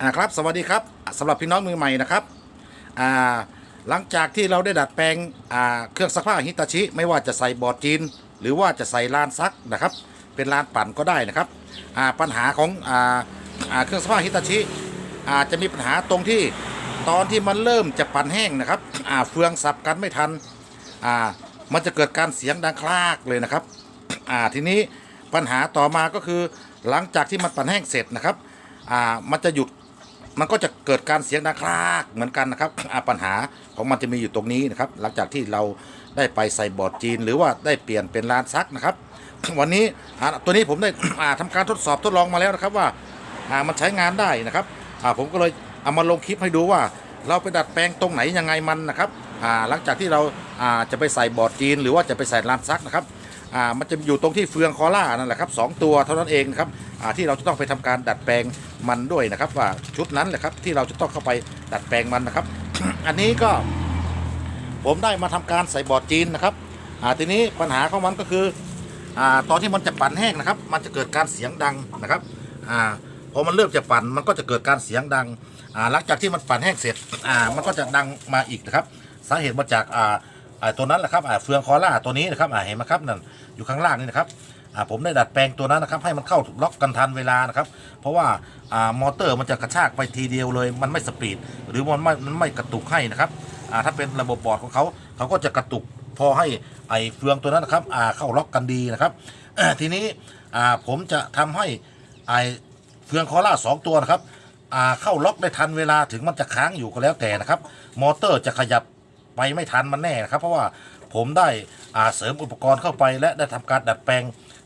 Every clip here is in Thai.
อ่าครับสวัสดีครับสำหรับพี่น้องมือใหม่นะครับอ่าหลังจากที่เราได้ดัดแปลงอ่าเครื่องซักผ้าฮิตาชิ ไม่ว่าจะใส่บอร์ดจีน หรือว่าจะใส่ลานซักนะครับ เป็นลานปั่นก็ได้นะครับอ่าปัญหาของอ่าอ่าเครื่องซักผ้าฮิตาชิอ่าจะมีปัญหาตรงที่ตอนที่มันเริ่มจะปั่นแห้งนะครับอ่าเฟืองสับกันไม่ทันอ่ามันจะเกิดการเสียงดังคลากเลยนะครับอ่าทีนี้ปัญหาต่อมาก็คือหลังจากที่มันปั่นแห้งเสร็จนะครับอ่ามันจะหยุด มันก็จะเกิดการเสียงดังคลากเหมือนกันนะครับปัญหาของมันจะมีอยู่ตรงนี้นะครับหลังจากที่เราได้ไปใส่บอร์ดจีน หรือว่าได้เปลี่ยนเป็นลานซักนะครับ วันนี้ตัวนี้ผมได้อ่าทำการทดสอบทดลองมาแล้วนะครับว่ามันใช้งานได้นะครับผมก็เลยเอามาลงคลิปให้ดูว่า เราไปดัดแปลงตรงไหนยังไงมันนะครับหลังจากที่เราอ่าจะไปใส่บอร์ดจีน หรือว่าจะไปใส่ลานซักนะครับ อ่ามันจะอยู่ตรงที่เฟืองคอล่านั่นแหละครับสองตัวเท่านั้นเองนะครับอ่าที่เราจะต้องไปทำการดัดแปลงมันด้วยนะครับ ว่าชุดนั้นแหละครับที่เราจะต้องเข้าไปดัดแปลงมันนะครับ อันนี้ก็ผมได้มาทำการใส่บอร์ดจีนนะครับอ่าทีนี้ปัญหาของมันก็คืออ่าตอนที่มันจะปั่นแห้งนะครับ มันจะเกิดการเสียงดังนะครับอ่าพอมันเริ่มจะปั่นมันก็จะเกิดการเสียงดังอ่าหลังจากที่มันปั่นแห้งเสร็จอ่ามันก็จะดังมาอีกนะครับ สาเหตุมาจากอ่า อ่าตัวนั้นแหละครับอ่าเฟืองคอล่าตัวนี้นะครับอ่าเห็นไหมครับนั่นอยู่ข้างล่างนี่นะครับอ่าผมได้ดัดแปลงตัวนั้นนะครับ ให้มันเข้าล็อกกันทันเวลานะครับ เพราะว่าอ่ามอเตอร์มันจะกระชากไปทีเดียวเลย มันไม่สปีด หรือมันไม่มันไม่กระตุกให้นะครับอ่าถ้าเป็นระบบบอร์ดของเขาเขาก็จะกระตุกพอให้ไอ้เฟืองตัวนั้นนะครับอ่าเข้าล็อกกันดีนะครับทีนี้อ่าผมจะทำให้ไอ้เฟืองคอล่าสองตัวนะครับอ่าเข้าล็อกได้ทันเวลาถึงมันจะค้างอยู่ก็แล้วแต่นะครับ มอเตอร์จะขยับ ไปไม่ทันมันแน่นะครับ เพราะว่าผมได้อ่าเสริมอุปกรณ์เข้าไป และได้ทำการดัดแปลง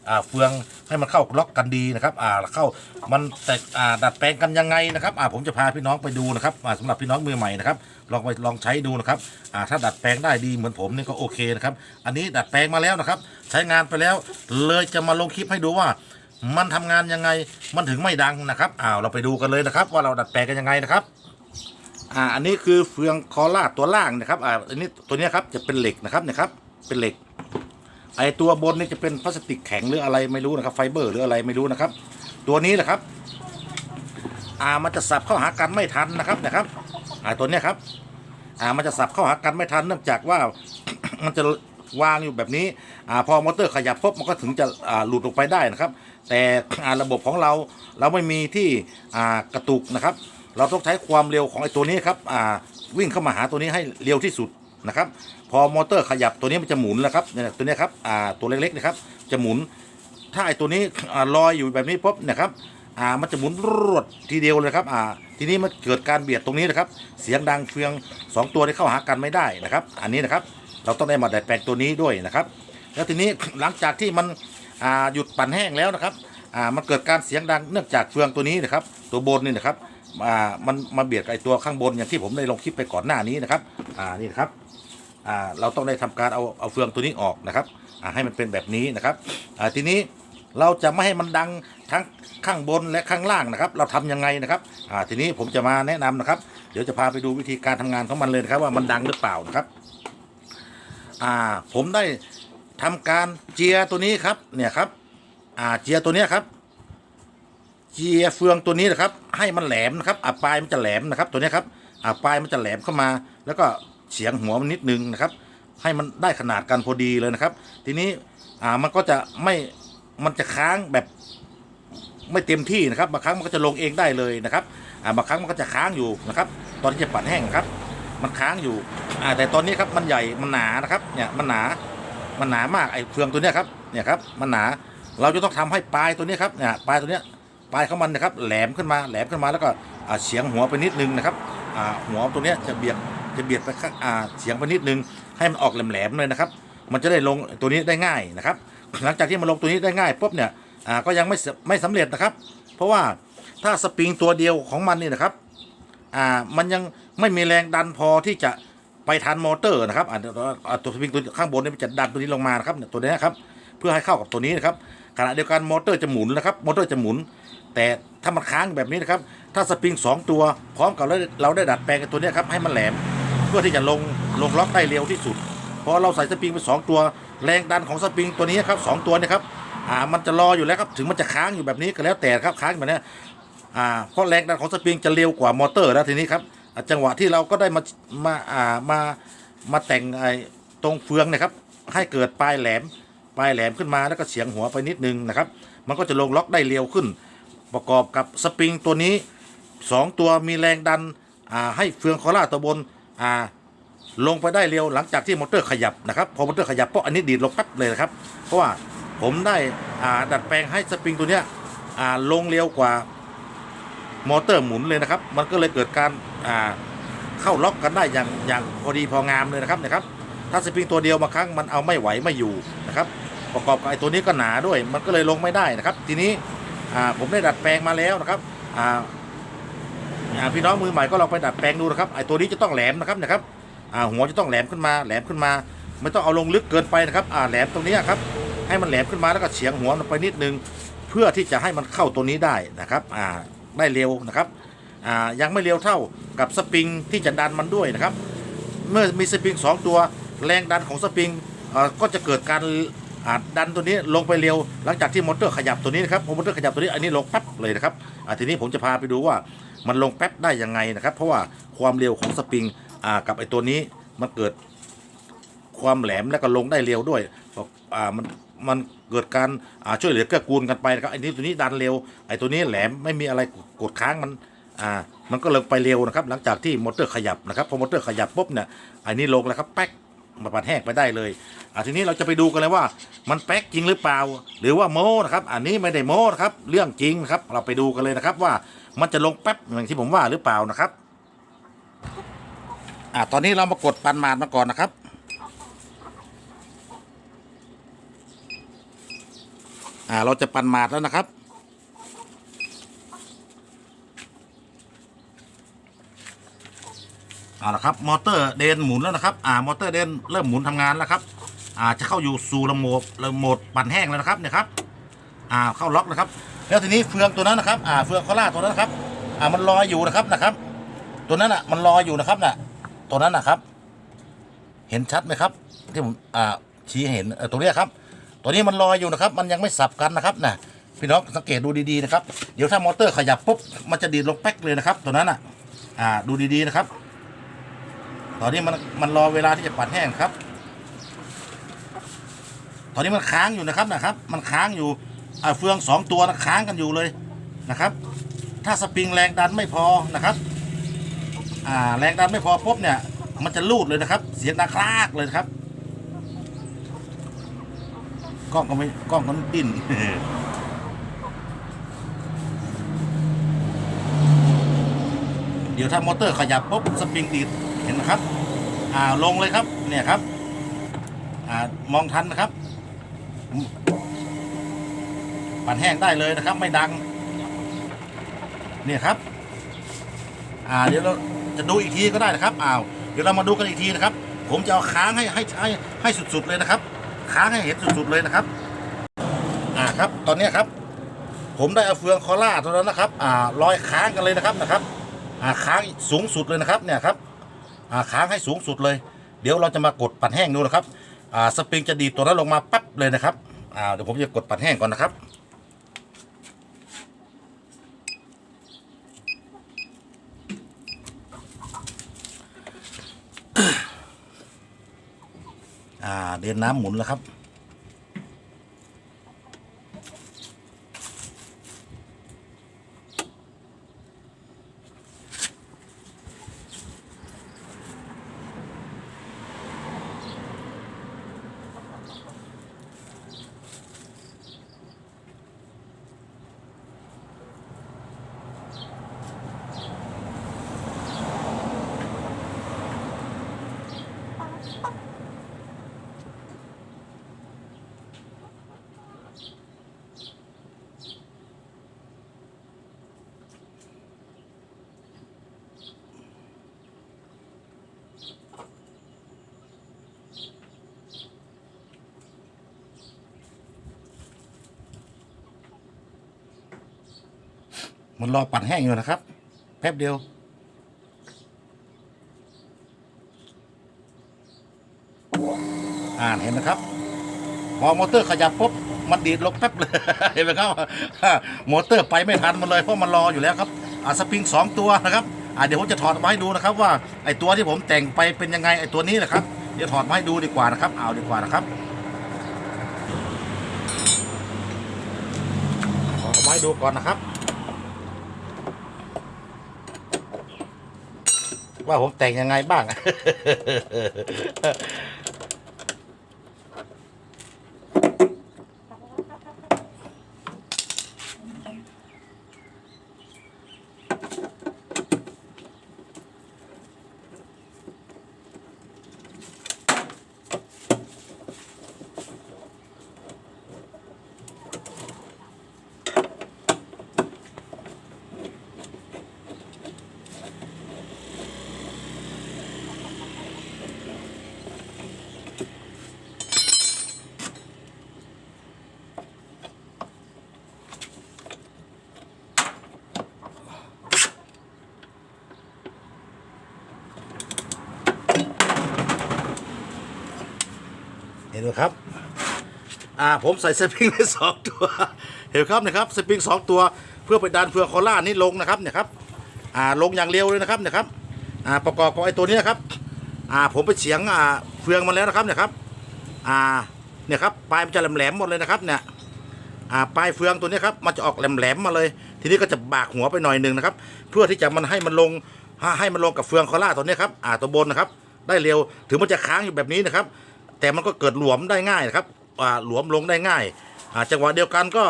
อ่าเฟืองให้มันเข้าล็อกกันดีนะครับอ่าเข้ามันแต่อ่าดัดแปลงกันยังไงนะครับอ่าผมจะพาพี่น้องไปดูนะครับอ่าสำหรับพี่น้องมือใหม่นะครับลองไปลองใช้ดูนะครับอ่าถ้าดัดแปลงได้ดีเหมือนผมนี่ก็โอเคนะครับอันนี้ดัดแปลงมาแล้วนะครับ ใช้งานไปแล้วเลยจะมาลงคลิปให้ดูว่ามันทำงานยังไงมันถึงไม่ดังนะครับอ้าวเราไปดูกันเลยนะครับ ว่าเราดัดแปลงกันยังไงนะครับ อ่าอันนี้คือเฟืองคอล่าตัวล่างนะครับอ่าอันนี้ตัวนี้ครับจะเป็นเหล็กนะครับเนี่ยครับเป็นเหล็ก ไอตัวบนนี่จะเป็นพลาสติกแข็งหรืออะไรไม่รู้นะครับไฟเบอร์หรืออะไรไม่รู้นะครับ ตัวนี้แหละครับอ่ามันจะสับเข้าหากันไม่ทันนะครับเนะครับอ่าตัวนี้ครับอ่ามันจะสับเข้าหากันไม่ทันเนื่องจากว่ามันจะวางอยู่แบบนี้อ่าพอมอเตอร์ขยับปุ๊บมันก็ถึงจะอ่าหลุดออกไปได้นะครับ แต่อ่าระบบของเราเราไม่มีที่อ่ากระตุกนะครับ เราต้องใช้ความเร็วของไอ้ตัวนี้ครับอ่าวิ่งเข้ามาหาตัวนี้ให้เร็วที่สุดนะครับ พอมอเตอร์ขยับตัวนี้มันจะหมุนนะครับเนี่ยตัวนี้ครับอ่าตัวเล็กๆนะครับ จะหมุน ถ้าไอ้ตัวนี้อ่าลอยอยู่แบบนี้ปุ๊บนะครับอ่ามันจะหมุนรวดทีเดียวเลยครับอ่าทีนี้มันเกิดการเบียดตรงนี้นะครับ เสียงดังเฟืองสองตัวที่เข้าหากันไม่ได้นะครับ อันนี้นะครับเราต้องได้มาดัดแปลงตัวนี้ด้วยนะครับ แล้วทีนี้หลังจากที่มันอ่าหยุดปั่นแห้งแล้วนะครับอ่ามันเกิดการเสียงดังเนื่องจากเฟืองตัวนี้นะครับ ตัวบนนี่นะครับ อ่ามันมาเบียดกับไอตัวข้างบนอย่างที่ผมได้ลงคลิปไปก่อนหน้านี้นะครับอ่านี่นะครับอ่าเราต้องได้ทำการเอาเอาเฟืองตัวนี้ออกนะครับอ่าให้มันเป็นแบบนี้นะครับอ่าทีนี้เราจะไม่ให้มันดังทั้งข้างบนและข้างล่างนะครับ เราทำยังไงนะครับอ่าทีนี้ผมจะมาแนะนำนะครับ เดี๋ยวจะพาไปดูวิธีการทำงานของมันเลยนะครับ ว่ามันดังหรือเปล่านะครับอ่าผมได้ทำการเจียตัวนี้ครับเนี่ยครับอ่าเจียตัวนี้ครับ เจียเฟืองตัวนี้นะครับ ให้มันแหลมนะครับอ่าปลายมันจะแหลมนะครับ ตัวนี้ครับอ่าปลายมันจะแหลมเข้ามา แล้วก็เฉียงหัวมันนิดนึงนะครับ ให้มันได้ขนาดกันพอดีเลยนะครับ ทีนี้อ่ามันก็จะไม่มันจะค้างแบบไม่เต็มที่นะครับบางครั้งมันก็จะลงเองได้เลยนะครับอ่าบางครั้งมันก็จะค้างอยู่นะครับ ตอนที่จะปั่นแห้งครับ มันค้างอยู่อ่าแต่ตอนนี้ครับมันใหญ่มันหนานะครับเนี่ยมันหนามันหนามากไอ้เฟืองตัวเนี้ยครับเนี่ยครับมันหนาเราจะต้องทำให้ปลายตัวนี้ครับเนี่ยปลายตัวเนี้ย ปลายของมันนะครับแหลมขึ้นมาแหลมขึ้นมาแล้วก็เฉียงหัวไปนิดนึงนะครับหัวตัวนี้จะเบียดจะเบียดไปข้างเฉียงไปนิดนึง ให้มันออกแหลมๆเลยนะครับ มันจะได้ลงตัวนี้ได้ง่ายนะครับ หลังจากที่มันลงตัวนี้ได้ง่ายปุ๊บเนี่ยก็ยังไม่ไม่สำเร็จนะครับ เพราะว่าถ้าสปริงตัวเดียวของมันนี่นะครับมันยังไม่มีแรงดันพอที่จะไปทันมอเตอร์นะครับตัวสปริงตัวข้างบนนี่จะดันตัวนี้ลงมานะครับตัวนี้ครับเพื่อให้เข้ากับตัวนี้นะครับขณะเดียวกันมอเตอร์จะหมุนนะครับมอเตอร์จะหมุน แต่ถ้ามันค้างแบบนี้นะครับ ถ้าสปริงสองตัวพร้อมกับเราได้เราได้ดัดแปลงตัวนี้ครับให้มันแหลม เพื่อที่จะลงลงล็อกได้เร็วที่สุดพอเราใส่สปริงไปสองตัว แรงดันของสปริงตัวนี้ครับสองตัวเนยครับอ่ามันจะรออยู่แล้วครับถึงมันจะค้างอยู่แบบนี้ก็แล้วแต่ครับค้างแบบนี้อ่าเพราะแรงดันของสปริงจะเร็วกว่ามอเตอร์แล้วทีนี้ครับจังหวะที่เราก็ได้มามาอ่ามามาแต่งไอ้ตรงเฟืองนะครับให้เกิดปลายแหลมปลายแหลมขึ้นมาแล้วก็เฉียงหัวไปนิดนึงนะครับ มันก็จะลงล็อกได้เร็วขึ้น ประกอบกับสปริงตัวนี้สองตัวมีแรงดันให้เฟืองคอล่าตัวบนลงไปได้เร็วหลังจากที่มอเตอร์ขยับนะครับพอมอเตอร์ขยับเพราะอันนี้ดีดลงแป๊บเลยนะครับ เพราะว่าผมได้ดัดแปลงให้สปริงตัวเนี้ยลงเร็วกว่ามอเตอร์หมุนเลยนะครับ มันก็เลยเกิดการาเข้าล็อกกันได้อย่างอย่างพอดีพองามเลยนะครับนะครับ ถ้าสปริงตัวเดียวบางครั้งมันเอาไม่ไหวไม่อยู่นะครับ ประกอบกับไอ้ตัวนี้ก็หนาด้วย มันก็เลยลงไม่ได้นะครับ ทีนี้ ผมได้ดัดแปลงมาแล้วนะครับพี่น้องมือใหม่ก็ลองไปดัดแปลงดูนะครับไอ้ตัวนี้จะต้องแหลมนะครับนะครับหัวจะต้องแหลมขึ้นมาแหลมขึ้นมา ไม่ต้องเอาลงลึกเกินไปนะครับแหลมตรงนี้ครับให้มันแหลมขึ้นมาแล้วก็เฉียงหัวมันไปนิดนึง เพื่อที่จะให้มันเข้าตัวนี้ได้นะครับได้เร็วนะครับยังไม่เร็วเท่ากับสปริงที่จะดันมันด้วยนะครับ เมื่อมีสปริงสองตัวแรงดันของสปริงก็จะเกิดการ อ่าดันตัวนี้ลงไปเร็ว หลังจากที่มอเตอร์ขยับตัวนี้นะครับพอมอเตอร์ขยับตัวนี้อันนี้ลงแป๊บเลยนะครับอ่าทีนี้ผมจะพาไปดูว่ามันลงแป๊บได้ยังไงนะครับ เพราะว่าความเร็วของสปริงอ่ากับไอตัวนี้มันเกิดความแหลมและก็ลงได้เร็วด้วยอ่ามันมันเกิดการช่วยเหลือเกื้อกูลกันไปนะครับไอ้นี้ตัวนี้ดันเร็วไอ้ตัวนี้แหลมไม่มีอะไรกดค้างมันอ่ามันก็เลยไปเร็วนะครับ หลังจากที่มอเตอร์ขยับนะครับพอมอเตอร์ขยับปุ๊บเนี่ยไอ้นี้ลงแล้วครับแป๊ก ปัดแห้งไปได้เลยอ่าทีนี้เราจะไปดูกันเลยว่ามันแป๊กจริงหรือเปล่า หรือว่าโม้นะครับอันนี้ไม่ได้โม้นะครับเรื่องจริงครับ เราไปดูกันเลยนะครับว่ามันจะลงแป๊บอย่างที่ผมว่าหรือเปล่านะครับอ่าตอนนี้เรามากดปันมาดมาก่อนนะครับอ่าเราจะปั่นมาดแล้วนะครับ เอาละครับมอเตอร์เดนหมุนแล้วนะครับอ่ามอเตอร์เดนเริ่มหมุนทำงานแล้วครับอ่าจะเข้าอยู่สู่ระบบระโหมดปั่นแห้งแล้วนะครับเนี่ยครับอ่าเข้าล็อกนะครับ แล้วทีนี้เฟืองตัวนั้นนะครับอ่าเฟืองคอล่าตัวนั้นนะครับอ่ามันลอยอยู่นะครับนะครับ ตัวนั้นอะมันลอยอยู่นะครับน่ะตัวนั้นนะครับ เห็นชัดไหมครับ ที่ผมอ่าชี้เห็นเออตรงเนี้ครับ ตัวนี้มันลอยอยู่นะครับ มันยังไม่สับกันนะครับน่ะพี่น้องสังเกตดูดีๆนะครับ เดี๋ยวถ้ามอเตอร์ขยับปุ๊บมันจะดีดลงแป๊กเลยนะครับ ตัวนั้นอะอ่าดูดีๆนะครับ ตอนนี้มันมันรอเวลาที่จะปัดแห้งครับ ตอนนี้มันค้างอยู่นะครับนะครับ มันค้างอยู่เฟืองสองตัวนะค้างกันอยู่เลยนะครับ ถ้าสปริงแรงดันไม่พอนะครับอ่าแรงดันไม่พอปุ๊บเนี่ย มันจะลูดเลยนะครับ เสียงดังคลากเลยครับกล้องก็ไม่กล้องก็ดิ้นเดี๋ยวถ้ามอเตอร์ขยับปุ๊บสปริงดีด เห็นนะครับ อ่าลงเลยครับ เนี่ยครับ อ่ามองทันนะครับปั่นแห้งได้เลยนะครับ ไม่ดัง เนี่ยครับ อ่าเดี๋ยวเราจะดูอีกทีก็ได้นะครับอ้าวเดี๋ยวเรามาดูกันอีกทีนะครับ ผมจะเอาค้างให้ให้ให้ให้สุดๆเลยนะครับ ค้างให้เห็นสุดๆเลยนะครับ อ่าครับ ตอนนี้ครับ ผมได้เอาเฟืองคอล่าตัวนั้นนะครับ อ่าลอยค้างกันเลยนะครับนะครับ อ่าค้างสูงสุดเลยนะครับ เนี่ยครับ ค้างให้สูงสุดเลย เดี๋ยวเราจะมากดปัดแห้งดูนะครับอ่าสปริงจะดีตัวนั้นลงมาปั๊บเลยนะครับอ่าเดี๋ยวผมจะกดปัดแห้งก่อนนะครับอ่าเดินน้ำหมุนแล้วครับ มันรอปัดแห้งอยู่นะครับ แป๊บเดียว อ่านเห็นนะครับ พอมอเตอร์ขยับปุ๊บมันดีดลงแป๊บเลยเห็นไหมครับมอเตอร์ไปไม่ทันมันเลยเพราะมันรออยู่แล้วครับอ่าสปริงสองตัวนะครับอ่าเดี๋ยวผมจะถอดมาให้ดูนะครับ ว่าไอตัวที่ผมแต่งไปเป็นยังไงไอตัวนี้นะครับเดี๋ยวถอดมาให้ดูดีกว่านะครับ เอาดีกว่านะครับถอดมาให้ดูก่อนนะครับ ว่าผมแต่งยังไงบ้าง เห็นไหมครับอ่าผมใส่สปริงไปสองตัวเห็นครับนะครับสปริงสองตัวเพื่อไปดันเฟือคอล่านี่ลงนะครับเนี่ยครับอ่าลงอย่างเร็วเลยนะครับเนี่ยครับอ่าประกอบกับไอ้ตัวนี้นะครับอ่าผมไปเฉียงอ่าเฟืองมาแล้วนะครับเนี่ยครับอ่าเนี่ยครับปลายมันจะแหลมๆหมดเลยนะครับเนี่ยอ่าปลายเฟืองตัวนี้ครับมันจะออกแหลมๆมาเลย ทีนี้ก็จะบากหัวไปหน่อยหนึ่งนะครับ เพื่อที่จะมันให้มันลงให้มันลงกับเฟืองคอล่าตัวนี้ครับอ่าตัวบนนะครับ ได้เร็วถึงมันจะค้างอยู่แบบนี้นะครับ แต่มันก็เกิดหลวมได้ง่ายนะครับหลวมลงได้ง่ายจังหวะเดียวกันก็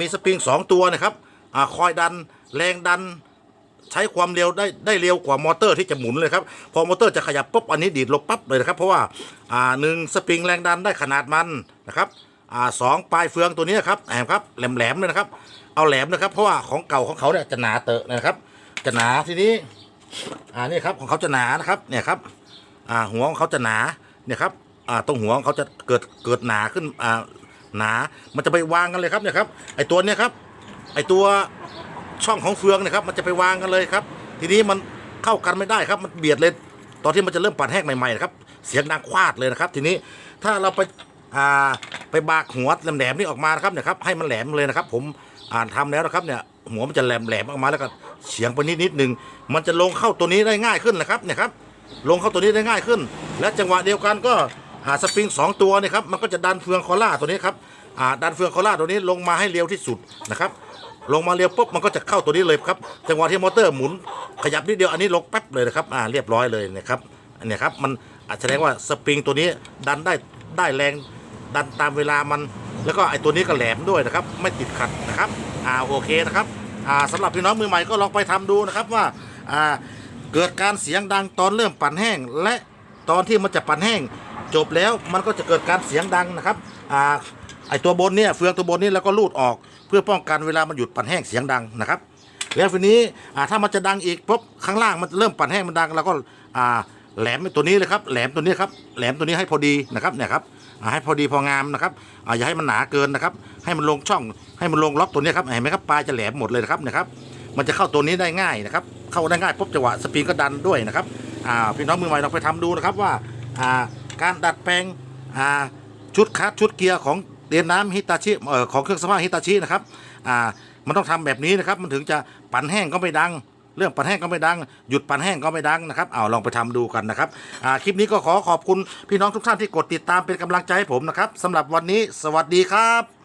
มีสปริงสองตัวนะครับอคอยดันแรงดันใช้ความเร็วได้ได้เร็วกว่ามอเตอร์ที่จะหมุนเลยครับ พอมอเตอร์จะขยับปุ๊บอันนี้ดีดลงปั๊บเลยนะครับ เพราะว่าหนึ่งสปริงแรงดันได้ขนาดมันนะครับอสองปลายเฟืองตัวนี้ครับแหมครับแหลมๆเลยนะครับ เอาแหลมนะครับ เพราะว่าของเก่าของเขาเนี่ยจะหนาเตอะนะครับ จะหนาทีนี้อ่านี่ครับของเขาจะหนานะครับเนี่ยครับอ่าหัวของเขาจะหนาเนี่ยครับ อ่าตรงหัวของเขาจะเกิดเกิดหนาขึ้นอ่าหนา มันจะไปวางกันเลยครับเนี่ยครับไอตัวเนี้ยครับไอตัวช่องของเฟืองเนะครับมันจะไปวางกันเลยครับ ทีนี้มันเข้ากันไม่ได้ครับมันเบียดเลย ตอนที่มันจะเริ่มปั่นแห้งใหม่ๆนะครับเสียงดังควาดเลยนะครับ ทีนี้ถ้าเราไปอ่าไปบากหัวแหลมๆนี่ออกมานะครับเนี่ยครับให้มันแหลมเลยนะครับ ผมอ่านทำแล้วนะครับเนี่ยหัวมันจะแหลมๆออกมาแล้วก็เฉียงไปนิดนิดหนึ่งมันจะลงเข้าตัวนี้ได้ง่ายขึ้นนะครับเนี่ยครับลงเข้าตัวนี้ได้ง่ายขึ้น และจังหวะเดียวกันก็ หาสปริงสองตัวเนะครับมันก็จะดันเฟืองคอล่าตัวนี้ครับอ่าดันเฟืองคอล่าตัวนี้ลงมาให้เร็วที่สุดนะครับลงมาเร็วปุ๊บมันก็จะเข้าตัวนี้เลยครับจังหวะที่มอเตอร์หมุนขยับนิดเดียวอันนี้ลงแป๊บเลยนะครับอ่าเรียบร้อยเลยนะครับอันนี้ครับมันอาจแสดงว่าสปริงตัวนี้ดันได้ได้แรงดันตามเวลามัน แล้วก็ไอตัวนี้ก็แหลมด้วยนะครับ ไม่ติดขัดนะครับอ่าโอเคนะครับอ่าสำหรับพี่น้องมือใหม่ก็ลองไปทำดูนะครับว่าอ่าเกิดการเสียงดังตอนเริ่มปั่นแห้ง และตอนที่มันจะปั่นแห้ง จบแล้วมันก็จะเกิดการเสียงดังนะครับอ่าไอตัวบนเนี่ยเฟืองตัวบนนี่แล้วก็ลูดออก เพื่อป้องกันเวลามันหยุดปั่นแห้งเสียงดังนะครับแล้วทีนี้อ่าถ้ามันจะดังอีกปุ๊บข้างล่างมันเริ่มปั่นแห้งมันดังเราก็อ่าแหลมตัวนี้เลยครับแหลมตัวนี้ครับแหลมตัวนี้ให้พอดีนะครับเนี่ยครับให้พอดีพองามนะครับอย่าให้มันหนาเกินนะครับ ให้มันลงช่องให้มันลงล็อกตัวนี้ครับเห็นไหมครับปลายจะแหลมหมดเลยนะครับเนี่ยครับ มันจะเข้าตัวนี้ได้ง่ายนะครับ เข้าได้ง่ายปุ๊บจังหวะสปริงก็ดันด้วยนะครับพี่น้องมือใหม่เราไปทำดูนะครับว่าอ่า การดัดแปลงชุดคัดชุดเกียร์ของเตียนน้ำฮิตาชิของเครื่องสภาพฮิตาชินะครับมันต้องทำแบบนี้นะครับ มันถึงจะปั่นแห้งก็ไม่ดัง เรื่องปั่นแห้งก็ไม่ดัง หยุดปั่นแห้งก็ไม่ดังนะครับเอาลองไปทำดูกันนะครับคลิปนี้ก็ขอขอบคุณพี่น้องทุกท่านที่กดติดตามเป็นกำลังใจให้ผมนะครับสำหรับวันนี้สวัสดีครับ